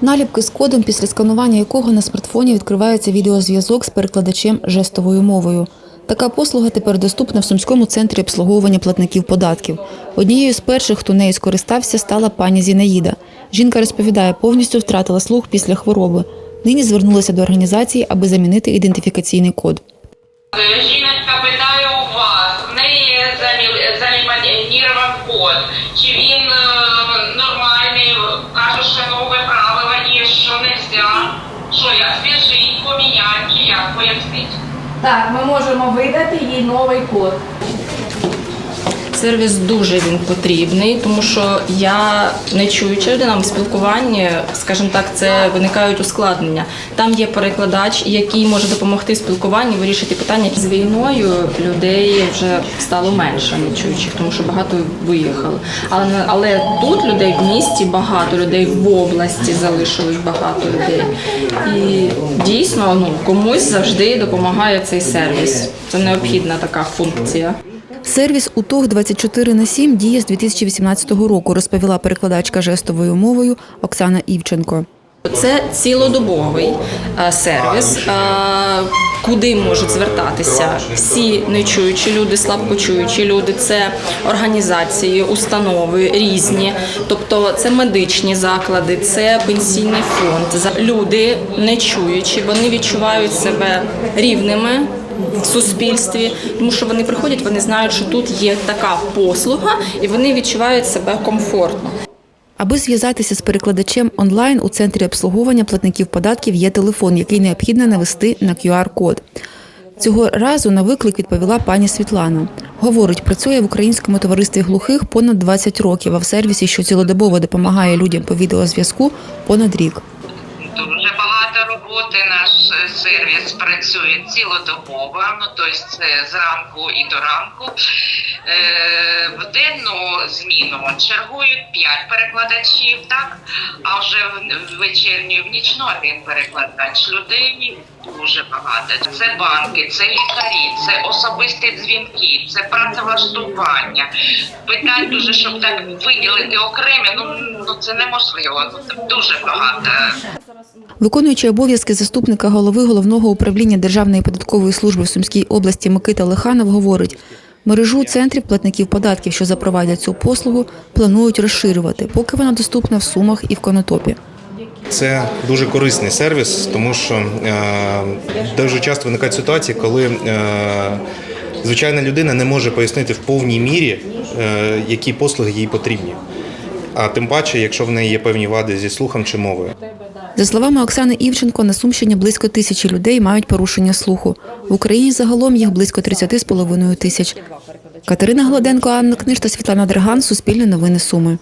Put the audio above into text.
Наліпки з кодом, після сканування якого на смартфоні відкривається відеозв'язок з перекладачем жестовою мовою. Така послуга тепер доступна в Сумському центрі обслуговування платників податків. Однією з перших, хто нею скористався, стала пані Зінаїда. Жінка розповідає, повністю втратила слух після хвороби. Нині звернулася до організації, аби замінити ідентифікаційний код. Жіночка питає у вас, в неї замінірував код, чи він е, нормальний, каже, що нове правило є, що не можна, зв'яжіть, поміняти, чи як пояснить. Так, ми можемо видати їй новий код. Сервіс дуже він потрібний, тому що я не чуюча людина в спілкуванні, скажімо так, це виникають ускладнення. Там є перекладач, який може допомогти в спілкуванні вирішити питання. З війною людей вже стало менше нечуючих, тому що багато виїхали. Але але тут людей в місті багато, людей в області залишилось багато людей. І дійсно ну комусь завжди допомагає цей сервіс. Це необхідна така функція. Сервіс УТОГ 24 на 7 діє з 2018 року, розповіла перекладачка жестовою мовою Оксана Івченко. Це цілодобовий е, сервіс, е, куди можуть звертатися всі нечуючі люди, слабкочуючі люди, це організації, установи різні, тобто це медичні заклади, це пенсійний фонд. Люди нечуючі, вони відчувають себе рівними. В суспільстві, тому що вони приходять, вони знають, що тут є така послуга, і вони відчувають себе комфортно. Аби зв'язатися з перекладачем онлайн у центрі обслуговування платників податків є телефон, який необхідно навести на QR-код. Цього разу на виклик відповіла пані Світлана. Говорить, працює в українському товаристві глухих понад 20 років, а в сервісі, що цілодобово допомагає людям по відеозв'язку, понад рік. Роботи. Наш е, сервіс працює цілодобово, ну тобто зранку і до ранку. Е, в денну зміну чергують 5 перекладачів, так? А вже в, вечірню, в нічну один перекладач. Людей дуже багато. Це банки, це лікарі, це особисті дзвінки, це працевлаштування. Питань дуже, щоб так виділити окремі, ну, ну це неможливо. Дуже багато. Виконуючий обов'язки заступника голови головного управління Державної податкової служби в Сумській області Микита Лиханов говорить, мережу центрів платників податків, що запровадять цю послугу, планують розширювати, поки вона доступна в Сумах і в Конотопі. Це дуже корисний сервіс, тому що е, дуже часто виникають ситуації, коли е, звичайна людина не може пояснити в повній мірі, е, які послуги їй потрібні. А тим паче, якщо в неї є певні вади зі слухом чи мовою. За словами Оксани Івченко, на Сумщині близько тисячі людей мають порушення слуху. В Україні загалом їх близько 30,5 тисяч. Катерина Гладенко, Анна Книж та Світлана Драган. Суспільне новини Суми.